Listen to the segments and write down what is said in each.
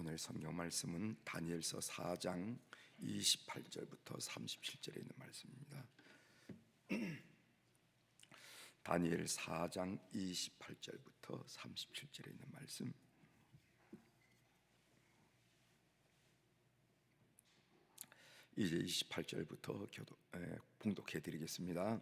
오늘 성경 말씀은 다니엘서 4장 28절부터 37절에 있는 말씀입니다. 다니엘 4장 28절부터 37절에 있는 말씀. 이제 28절부터 교도, 에, 봉독해 드리겠습니다.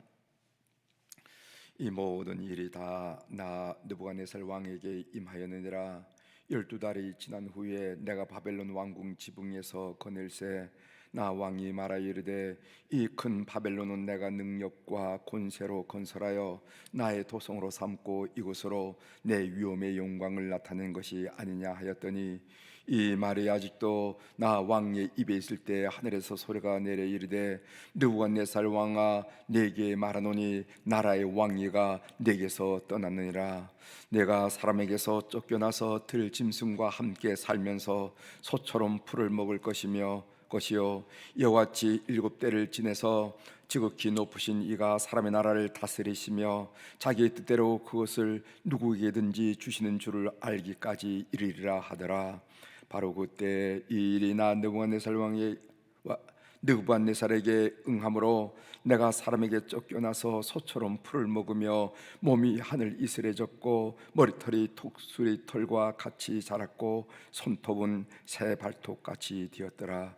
이 모든 일이 다 나 느부갓네살 왕에게 임하였느니라 열두 달이 지난 후에 내가 바벨론 왕궁 지붕에서 거닐새 나 왕이 말하 이르되 이 큰 바벨론은 내가 능력과 권세로 건설하여 나의 도성으로 삼고 이곳으로 내 위엄의 영광을 나타낸 것이 아니냐 하였더니 이 말이 아직도 나 왕의 입에 있을 때 하늘에서 소리가 내려 이르되 느부갓네살 왕아 내게 말하노니 나라의 왕위가 내게서 떠났느니라. 내가 사람에게서 쫓겨나서 들 짐승과 함께 살면서 소처럼 풀을 먹을 것이며 것이요 여호와같이 일곱 대를 지내서 지극히 높으신 이가 사람의 나라를 다스리시며 자기의 뜻대로 그것을 누구에게든지 주시는 줄을 알기까지 이르리라 하더라 바로 그때 이 일이 나 느부갓네살 왕의 느부갓네살에게 응함으로 내가 사람에게 쫓겨나서 소처럼 풀을 먹으며 몸이 하늘 이슬해졌고 머리털이 톡수리 털과 같이 자랐고 손톱은 새 발톱 같이 되었더라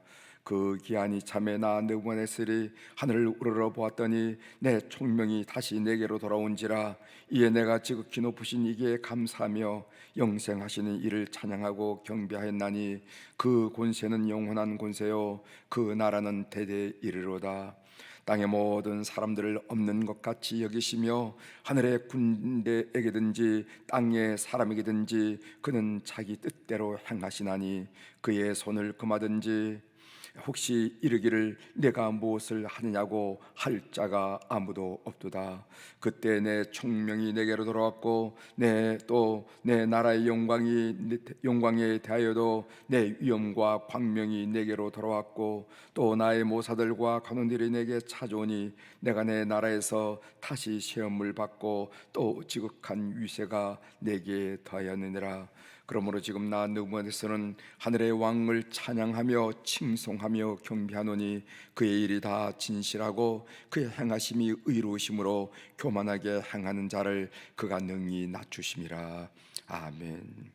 그 기한이 참에 나 느부갓네살이 하늘을 우러러 보았더니 내 총명이 다시 내게로 돌아온지라 이에 내가 지극히 높으신 이게 감사하며 영생하시는 이를 찬양하고 경배하였나니 그 권세는 영원한 권세요. 그 나라는 대대 이르로다. 땅의 모든 사람들을 없는 것 같이 여기시며 하늘의 군대에게든지 땅의 사람에게든지 그는 자기 뜻대로 행하시나니 그의 손을 금하든지 혹시 이르기를 내가 무엇을 하느냐고 할 자가 아무도 없도다. 그때 내 총명이 내게로 돌아왔고 내 또 내 나라의 영광이 영광에 대하여도 내 위엄과 광명이 내게로 돌아왔고 또 나의 모사들과 관원들이 내게 찾아오니 내가 내 나라에서 다시 시험을 받고 또 지극한 위세가 내게 더하였느니라. 그러므로 지금 나 느부갓네살은 하늘의 왕을 찬양하며 칭송하며 경배하노니 그의 일이 다 진실하고 그의 행하심이 의로우심으로 교만하게 행하는 자를 그가 능히 낮추심이라. 아멘.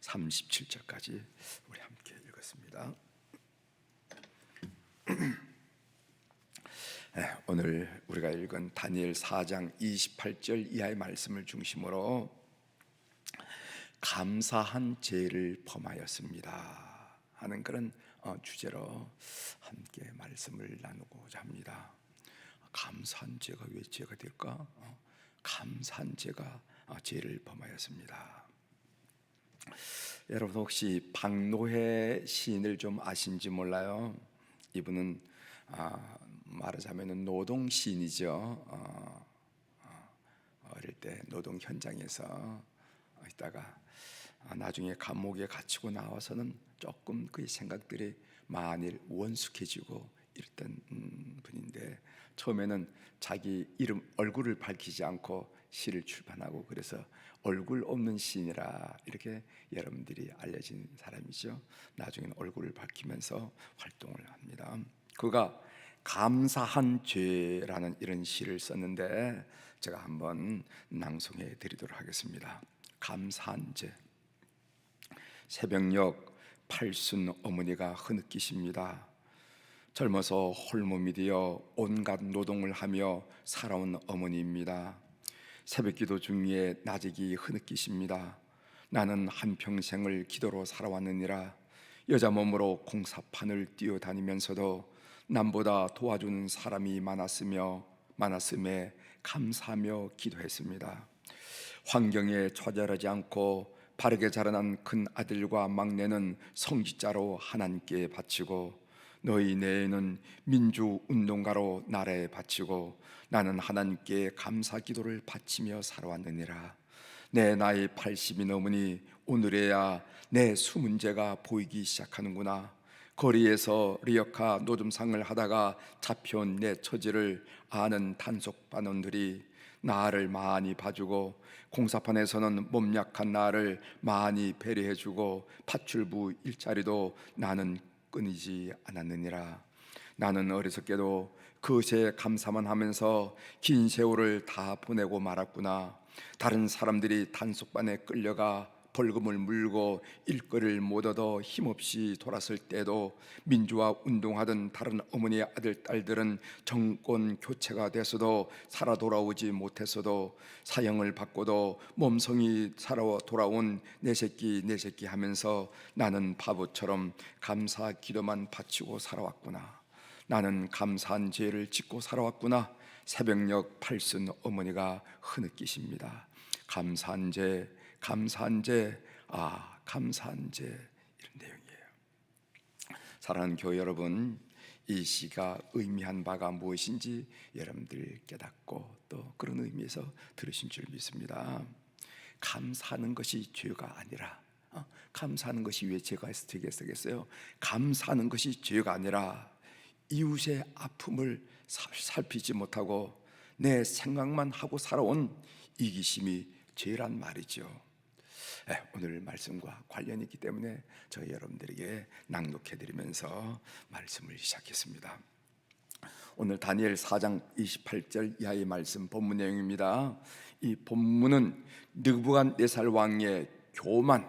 37절까지 우리 함께 읽었습니다. 네, 오늘 우리가 읽은 다니엘 4장 28절 이하의 말씀을 중심으로 감사한 죄를 범하였습니다 하는 그런 어, 주제로 함께 말씀을 나누고자 합니다. 감사한 죄가 왜 죄가 될까? 어, 감사한 죄가 어, 죄를 범하였습니다. 여러분 혹시 박노해 시인을 좀 아신지 몰라요. 이분은 아, 말하자면 노동 시인이죠. 어릴 때 노동 현장에서 있다가 아, 나중에 감옥에 갇히고 나와서는 조금 그의 생각들이 만일 원숙해지고 이랬던 음, 분인데 처음에는 자기 이름 얼굴을 밝히지 않고 시를 출판하고 그래서 얼굴 없는 시인이라 이렇게 여러분들이 알려진 사람이죠. 나중에는 얼굴을 밝히면서 활동을 합니다. 그가 감사한 죄라는 이런 시를 썼는데 제가 한번 낭송해 드리도록 하겠습니다. 감사한 죄. 새벽녘 팔순 어머니가 흐느끼십니다. 젊어서 홀몸이 되어 온갖 노동을 하며 살아온 어머니입니다. 새벽기도 중에 나직이 흐느끼십니다. 나는 한 평생을 기도로 살아왔느니라 여자 몸으로 공사판을 뛰어다니면서도 남보다 도와주는 사람이 많았으며 많았음에 감사하며 기도했습니다. 환경에 좌절하지 않고 바르게 자라난 큰 아들과 막내는 성직자로 하나님께 바치고 너희 내에는 민주 운동가로 나라에 바치고 나는 하나님께 감사 기도를 바치며 살아왔느니라. 내 나이 80이 넘으니 오늘에야 내 수문제가 보이기 시작하는구나. 거리에서 리어카 노점상을 하다가 잡혀온 내 처지를 아는 단속반원들이 나를 많이 봐주고 공사판에서는 몸 약한 나를 많이 배려해주고 파출부 일자리도 나는 끊이지 않았느니라. 나는 어리석게도 그것에 감사만 하면서 긴 세월을 다 보내고 말았구나. 다른 사람들이 단속반에 끌려가 벌금을 물고 일거리를 못 얻어 힘없이 돌았을 때도 민주화 운동하던 다른 어머니의 아들 딸들은 정권 교체가 돼서도 살아 돌아오지 못했어도 사형을 받고도 몸성이 살아 돌아온 내 새끼 내 새끼 하면서 나는 바보처럼 감사 기도만 바치고 살아왔구나. 나는 감사한 죄를 짓고 살아왔구나. 새벽녘 팔순 어머니가 흐느끼십니다. 감사한 죄 감사한 죄, 아 감사한 죄 이런 내용이에요. 사랑하는 교회 여러분, 이 시가 의미한 바가 무엇인지 여러분들 깨닫고 또 그런 의미에서 들으신 줄 믿습니다. 감사하는 것이 죄가 아니라 어? 감사하는 것이 왜 죄가 되겠어요? 감사하는 것이 죄가 아니라 이웃의 아픔을 살피지 못하고 내 생각만 하고 살아온 이기심이 죄란 말이죠. 예, 오늘 말씀과 관련이 있기 때문에 저희 여러분들에게 낭독해 드리면서 말씀을 시작했습니다. 오늘 다니엘 4장 28절 이하의 말씀 본문 내용입니다. 이 본문은 느부갓네살 왕의 교만,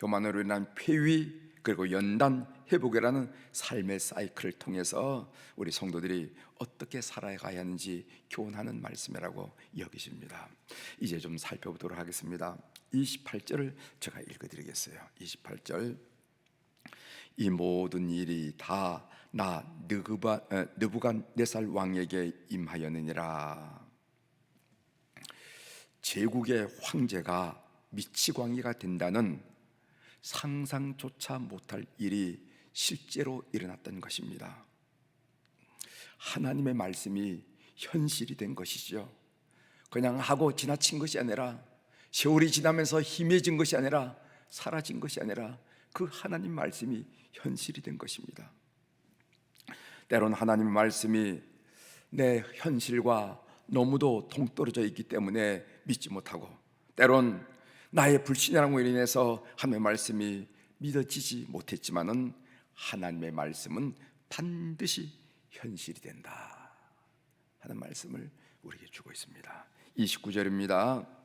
교만으로 인한 폐위 그리고 연단 회복이라는 삶의 사이클을 통해서 우리 성도들이 어떻게 살아가야 하는지 교훈하는 말씀이라고 여기십니다. 이제 좀 살펴보도록 하겠습니다. 28절을 제가 읽어드리겠어요. 28절 이 모든 일이 다 나 느부갓네살 왕에게 임하였느니라. 제국의 황제가 미치광이가 된다는 상상조차 못할 일이 실제로 일어났던 것입니다. 하나님의 말씀이 현실이 된 것이죠. 그냥 하고 지나친 것이 아니라 세월이 지나면서 희미해진 것이 아니라 사라진 것이 아니라 그 하나님 말씀이 현실이 된 것입니다. 때론 하나님 말씀이 내 현실과 너무도 동떨어져 있기 때문에 믿지 못하고 때론 나의 불신앙으로 인해서 하나님의 말씀이 믿어지지 못했지만은 하나님의 말씀은 반드시 현실이 된다 하는 말씀을 우리에게 주고 있습니다. 29절입니다.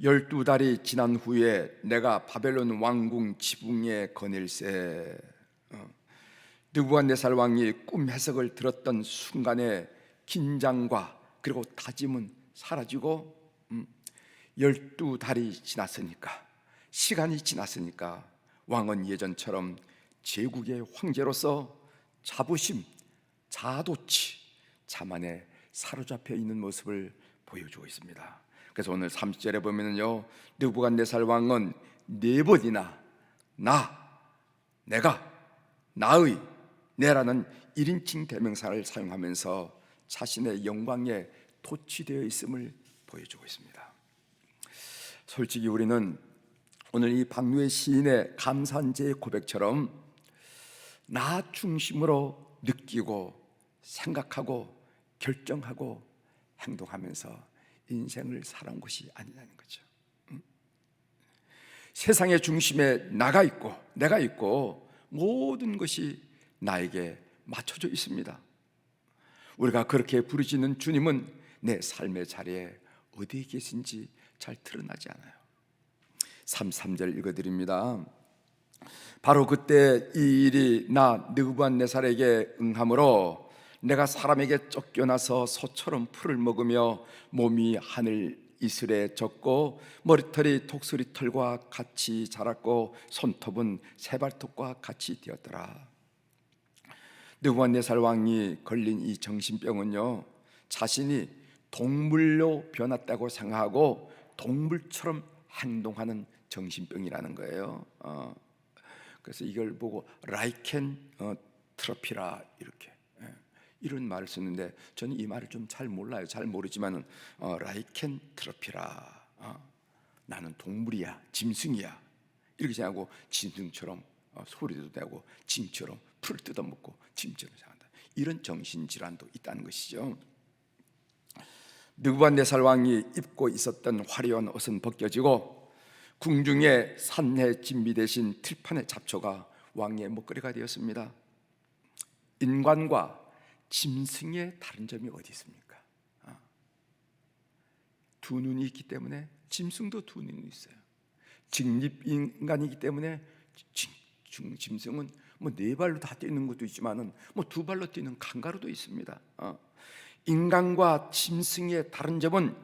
열두 달이 지난 후에 내가 바벨론 왕궁 지붕에 거닐세 어. 느부갓네살 왕이 꿈 해석을 들었던 순간에 긴장과 그리고 다짐은 사라지고 음, 열두 달이 지났으니까 시간이 지났으니까 왕은 예전처럼 제국의 황제로서 자부심, 자도치, 자만에 사로잡혀 있는 모습을 보여주고 있습니다. 그래서 오늘 30절에 보면은요 느부갓네살 왕은 네 번이나 나 내가 나의 내라는 1인칭 대명사를 사용하면서 자신의 영광에 도취되어 있음을 보여주고 있습니다. 솔직히 우리는 오늘 이 박누의 시인의 감산제의 고백처럼 나 중심으로 느끼고 생각하고 결정하고 행동하면서 인생을 살아온 것이 아니라는 거죠. 세상의 중심에 나가 있고 내가 있고 모든 것이 나에게 맞춰져 있습니다. 우리가 그렇게 부르짖는 주님은 내 삶의 자리에 어디에 계신지 잘 드러나지 않아요. 3, 3절 읽어드립니다. 바로 그때 이 일이 나 느부갓네살에게 응함으로 내가 사람에게 쫓겨나서 소처럼 풀을 먹으며 몸이 하늘 이슬에 젖고 머리털이 독수리 털과 같이 자랐고 손톱은 새발톱과 같이 되었더라. 느부갓네살 왕이 걸린 이 정신병은요 자신이 동물로 변했다고 생각하고 동물처럼 행동하는 정신병이라는 거예요. 어, 그래서 이걸 보고 라이켄 어, 트로피라 이렇게 이런 말을 쓰는데 저는 이 말을 좀 잘 몰라요. 잘 모르지만은 어, 라이켄 트로피라. 어, 나는 동물이야, 짐승이야. 이렇게 생각하고 짐승처럼 어, 소리도 내고 짐처럼 풀 뜯어먹고 짐처럼 생각한다. 이런 정신 질환도 있다는 것이죠. 느부갓네살 왕이 입고 있었던 화려한 옷은 벗겨지고 궁중에 산내 진미 대신 틀판의 잡초가 왕의 목걸이가 되었습니다. 인간과 짐승의 다른 점이 어디 있습니까? 아. 두 눈이 있기 때문에 짐승도 두 눈이 있어요. 직립 인간이기 때문에 진- 중- 짐승은 뭐 네 발로 다 뛰는 것도 있지만은 뭐 두 발로 뛰는 강가루도 있습니다. 어. 인간과 짐승의 다른 점은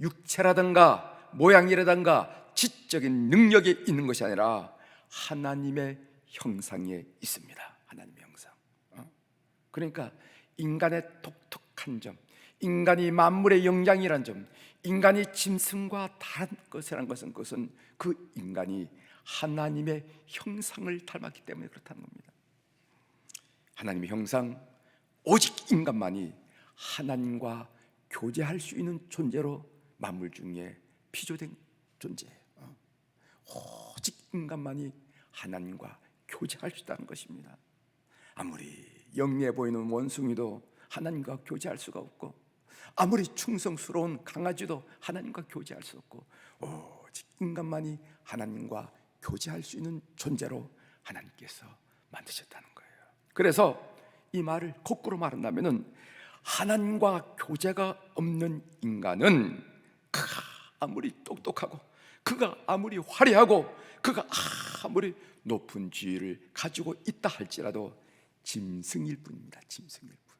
육체라든가 모양이라든가 지적인 능력이 있는 것이 아니라 하나님의 형상에 있습니다. 하나님의 형상. 어. 그러니까 인간의 독특한 점, 인간이 만물의 영장이란 점, 인간이 짐승과 다른 것이라는 것은 그것은 그 인간이 하나님의 형상을 닮았기 때문에 그렇다는 겁니다. 하나님의 형상 오직 인간만이 하나님과 교제할 수 있는 존재로 만물 중에 피조된 존재예요. 어. 오직 인간만이 하나님과 교제할 수 있다는 것입니다. 아무리 영리해 보이는 원숭이도 하나님과 교제할 수가 없고 아무리 충성스러운 강아지도 하나님과 교제할 수 없고 오직 인간만이 하나님과 교제할 수 있는 존재로 하나님께서 만드셨다는 거예요. 그래서 이 말을 거꾸로 말한다면은 하나님과 교제가 없는 인간은 그가 아무리 똑똑하고 그가 아무리 화려하고 그가 아무리 높은 지위를 가지고 있다 할지라도 짐승일 뿐입니다. 짐승일 뿐.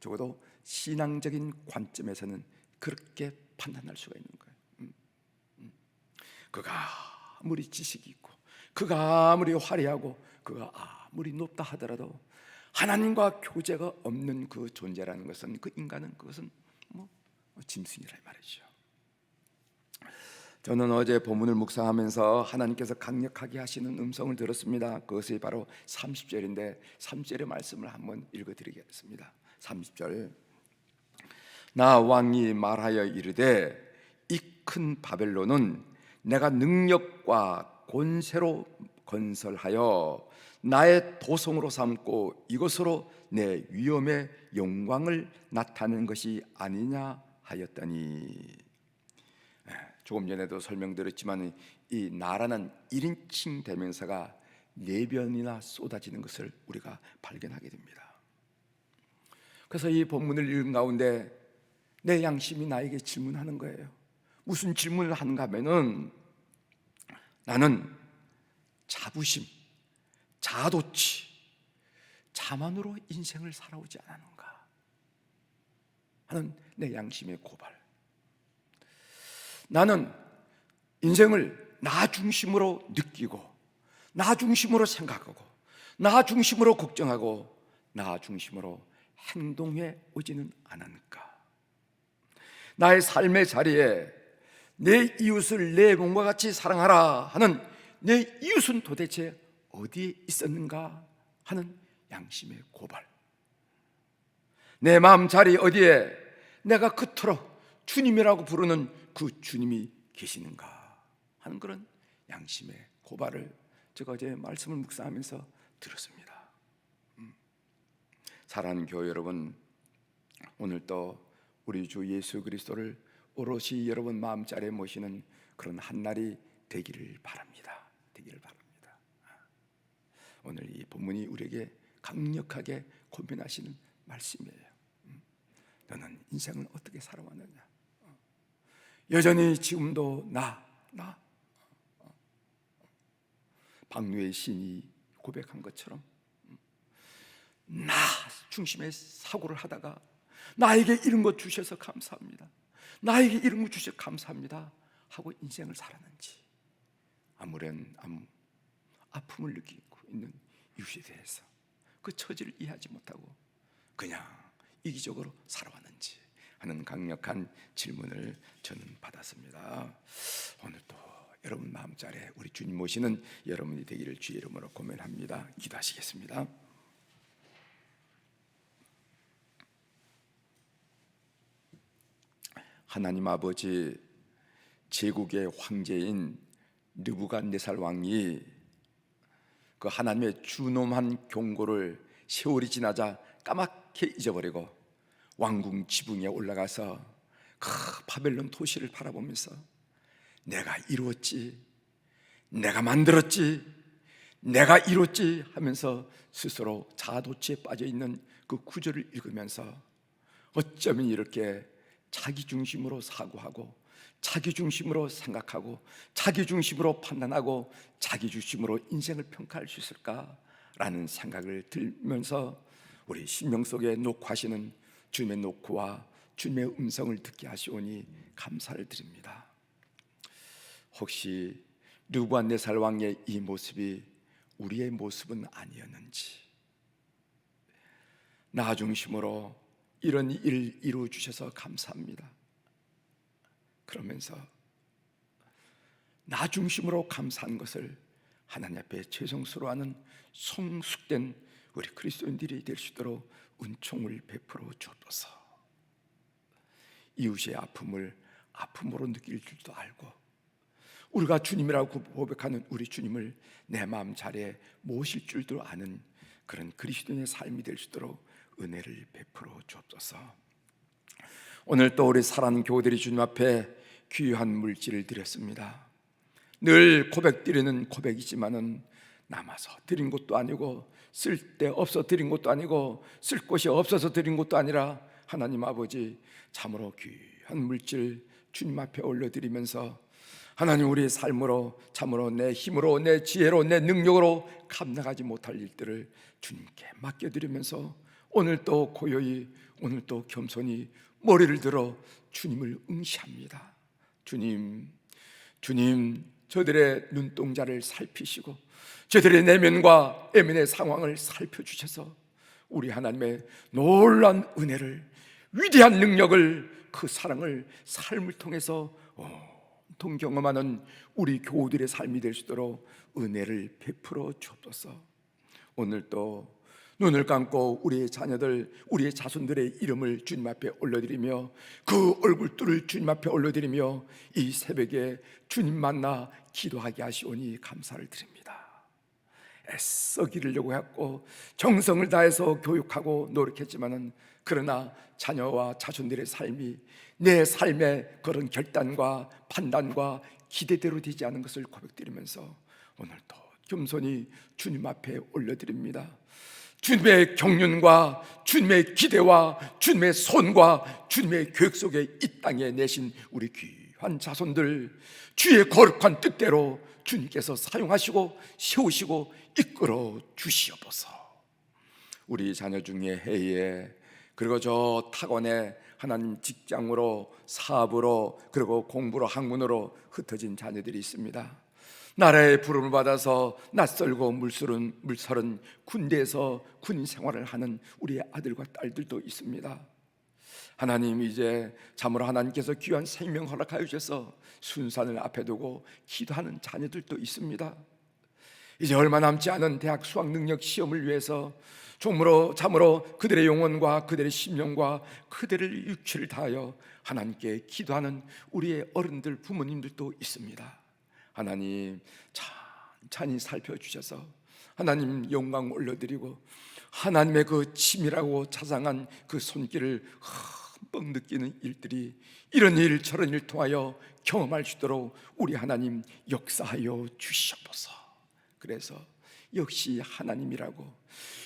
적어도 신앙적인 관점에서는 그렇게 판단할 수가 있는 거예요. 음, 음. 그가 아무리 지식이 있고, 그가 아무리 화려하고, 그가 아무리 높다 하더라도 하나님과 교제가 없는 그 존재라는 것은 그 인간은 그것은 뭐 짐승이라 이 말이죠. 저는 어제 본문을 묵상하면서 하나님께서 강력하게 하시는 음성을 들었습니다. 그것이 바로 30절인데 30절의 말씀을 한번 읽어 드리겠습니다. 30절 나 왕이 말하여 이르되 이 큰 바벨론은 내가 능력과 권세로 건설하여 나의 도성으로 삼고 이것으로 내 위엄의 영광을 나타낸 것이 아니냐 하였더니 예, 조금 전에도 설명드렸지만 이 나라는 1인칭 대명사가 네 변이나 쏟아지는 것을 우리가 발견하게 됩니다. 그래서 이 본문을 읽은 가운데 내 양심이 나에게 질문하는 거예요. 무슨 질문을 하는가 하면은 나는 자부심, 자도치, 자만으로 인생을 살아오지 않았는가 하는 내 양심의 고발. 나는 인생을 나 중심으로 느끼고, 나 중심으로 생각하고, 나 중심으로 걱정하고, 나 중심으로 행동해 오지는 않았는가. 나의 삶의 자리에 내 이웃을 내 몸과 같이 사랑하라 하는 내 이웃은 도대체 어디에 있었는가 하는 양심의 고발. 내 마음 자리 어디에 내가 그토록 주님이라고 부르는 그 주님이 계시는가 하는 그런 양심의 고발을 제가 어제 말씀을 묵상하면서 들었습니다. 음. 사랑하는 교회 여러분, 오늘 또 우리 주 예수 그리스도를 오롯이 여러분 마음자리에 모시는 그런 한 날이 되기를 바랍니다. 되기를 바랍니다. 오늘 이 본문이 우리에게 강력하게 고민하시는 말씀이에요. 음. 너는 인생을 어떻게 살아왔느냐? 어. 여전히 지금도 나, 나. 어. 박누의 신이 고백한 것처럼 음. 나 중심의 사고를 하다가 나에게 이런 것 주셔서 감사합니다. 나에게 이런 것 주셔서 감사합니다. 하고 인생을 살았는지 아무런 아무 아픔을 느끼고 있는 이웃에 대해서 그 처지를 이해하지 못하고 그냥 이기적으로 살아왔는지 하는 강력한 질문을 저는 받았습니다. 오늘 또 여러분 마음자리에 우리 주님 모시는 여러분이 되기를 주의 이름으로 고면합니다. 기도하시겠습니다. 하나님 아버지 제국의 황제인 느부갓네살 왕이 그 하나님의 준엄한 경고를 세월이 지나자 까맣게 잊어버리고 왕궁 지붕에 올라가서 그 바벨론 도시를 바라보면서 내가 이루었지, 내가 만들었지, 내가 이뤘지 하면서 스스로 자아도취에 빠져 있는 그 구절을 읽으면서 어쩌면 이렇게 자기 중심으로 사고하고 자기 중심으로 생각하고 자기 중심으로 판단하고 자기 중심으로 인생을 평가할 수 있을까라는 생각을 들면서 우리 신명 속에 녹화하시는 주님의 녹화와 주님의 음성을 듣게 하시오니 감사를 드립니다. 혹시 느부갓네살 왕의 이 모습이 우리의 모습은 아니었는지 나 중심으로 이런 일 이루어 주셔서 감사합니다. 그러면서 나 중심으로 감사한 것을 하나님 앞에 죄송스러워하는 성숙된 우리 그리스도인들이 될 수 있도록 은총을 베풀어 주옵소서. 이웃의 아픔을 아픔으로 느낄 줄도 알고 우리가 주님이라고 고백하는 우리 주님을 내 마음 자리에 모실 줄도 아는 그런 그리스도인의 삶이 될 수 있도록 은혜를 베풀어 주옵소서. 오늘 또 우리 사랑하는 교우들이 주님 앞에 귀한 물질을 드렸습니다. 늘 고백 드리는 고백이지만은 남아서 드린 것도 아니고 쓸데 없어 드린 것도 아니고 쓸 곳이 없어서 드린 것도 아니라 하나님 아버지 참으로 귀한 물질 주님 앞에 올려드리면서 하나님 우리의 삶으로 참으로 내 힘으로 내 지혜로 내 능력으로 감당하지 못할 일들을 주님께 맡겨드리면서 오늘 또 고요히 오늘 또 겸손히 머리를 들어 주님을 응시합니다. 주님, 주님, 저들의 눈동자를 살피시고 저들의 내면과 애면의 상황을 살펴주셔서 우리 하나님의 놀란 은혜를 위대한 능력을 그 사랑을 삶을 통해서 온통 경험하는 우리 교우들의 삶이 될 수 있도록 은혜를 베풀어 주옵소서. 오늘 또 눈을 감고 우리의 자녀들, 우리의 자손들의 이름을 주님 앞에 올려드리며 그 얼굴들을 주님 앞에 올려드리며 이 새벽에 주님 만나 기도하게 하시오니 감사를 드립니다. 애써 기르려고 했고 정성을 다해서 교육하고 노력했지만은 그러나 자녀와 자손들의 삶이 내 삶의 그런 결단과 판단과 기대대로 되지 않은 것을 고백드리면서 오늘도 겸손히 주님 앞에 올려드립니다. 주님의 경륜과 주님의 기대와 주님의 손과 주님의 계획 속에 이 땅에 내신 우리 귀한 자손들 주의 거룩한 뜻대로 주님께서 사용하시고 세우시고 이끌어 주시옵소서. 우리 자녀 중에 해에 그리고 저 타건에 하나님 직장으로 사업으로 그리고 공부로 학문으로 흩어진 자녀들이 있습니다. 나라의 부름을 받아서 낯설고 물설은 물설은 군대에서 군인 생활을 하는 우리의 아들과 딸들도 있습니다. 하나님 이제 참으로 하나님께서 귀한 생명 허락하여 주셔서 순산을 앞에 두고 기도하는 자녀들도 있습니다. 이제 얼마 남지 않은 대학 수학 능력 시험을 위해서 종으로 참으로 그들의 영혼과 그들의 심령과 그들의 육체를 다하여 하나님께 기도하는 우리의 어른들 부모님들도 있습니다. 하나님 찬찬히 살펴주셔서 하나님 영광 올려드리고 하나님의 그 치밀하고 자상한 그 손길을 흠뻑 느끼는 일들이 이런 일 저런 일 통하여 경험할 수 있도록 우리 하나님 역사하여 주시옵소서. 그래서 역시 하나님이라고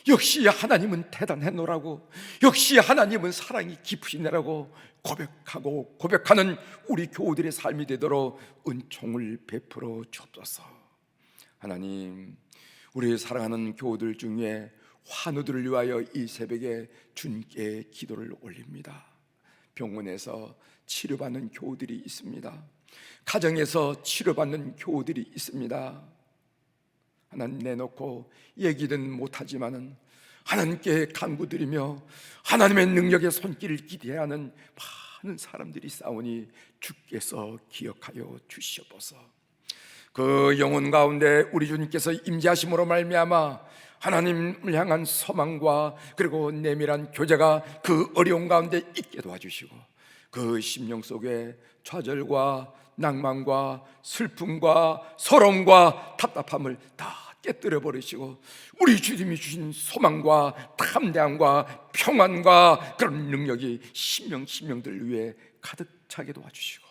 역시 하나님은 대단해노라고 역시 하나님은 사랑이 깊으시네라고 고백하고 고백하는 우리 교우들의 삶이 되도록 은총을 베풀어 주옵소서. 하나님 우리 사랑하는 교우들 중에 환우들을 위하여 이 새벽에 주님께 기도를 올립니다. 병원에서 치료받는 교우들이 있습니다. 가정에서 치료받는 교우들이 있습니다 하나님 내놓고 얘기는 못하지만은 하나님께 간구드리며 하나님의 능력의 손길을 기대하는 많은 사람들이 싸우니 주께서 기억하여 주시옵소서. 그 영혼 가운데 우리 주님께서 임재하심으로 말미암아 하나님을 향한 소망과 그리고 내밀한 교제가 그 어려운 가운데 있게 도와주시고 그 심령 속에 좌절과 낭만과 슬픔과 서러움과 답답함을 다 깨뜨려 버리시고 우리 주님이 주신 소망과 담대함과 평안과 그런 능력이 신명 신명들 위에 가득 차게 도와주시고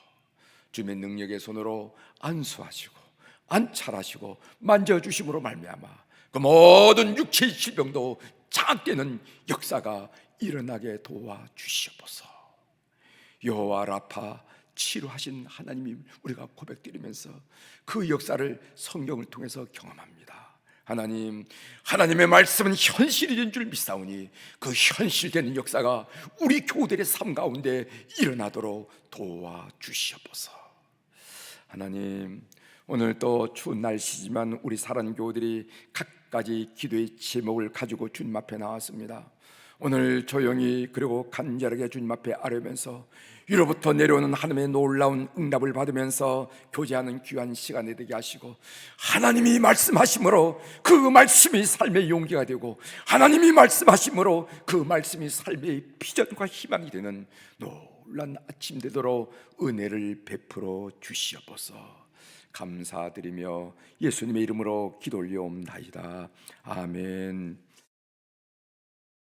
주님의 능력의 손으로 안수하시고 안찰하시고 만져 주심으로 말미암아 그 모든 육체의 질병도 장악되는 역사가 일어나게 도와주시옵소서. 여호와 라파 치료하신 하나님이 우리가 고백드리면서 그 역사를 성경을 통해서 경험합니다. 하나님, 하나님의 말씀은 현실이 된 줄 믿사오니 그 현실되는 역사가 우리 교우들의 삶 가운데 일어나도록 도와주시옵소서. 하나님, 오늘 또 추운 날씨지만 우리 사랑 교우들이 각 가지 기도의 제목을 가지고 주님 앞에 나왔습니다. 오늘 조용히 그리고 간절하게 주님 앞에 아뢰면서 위로부터 내려오는 하나님의 놀라운 응답을 받으면서 교제하는 귀한 시간이 되게 하시고 하나님이 말씀하심으로 그 말씀이 삶의 용기가 되고 하나님이 말씀하심으로 그 말씀이 삶의 비전과 희망이 되는 놀란 아침 되도록 은혜를 베풀어 주시옵소서. 감사드리며 예수님의 이름으로 기도 올려옵나이다. 아멘.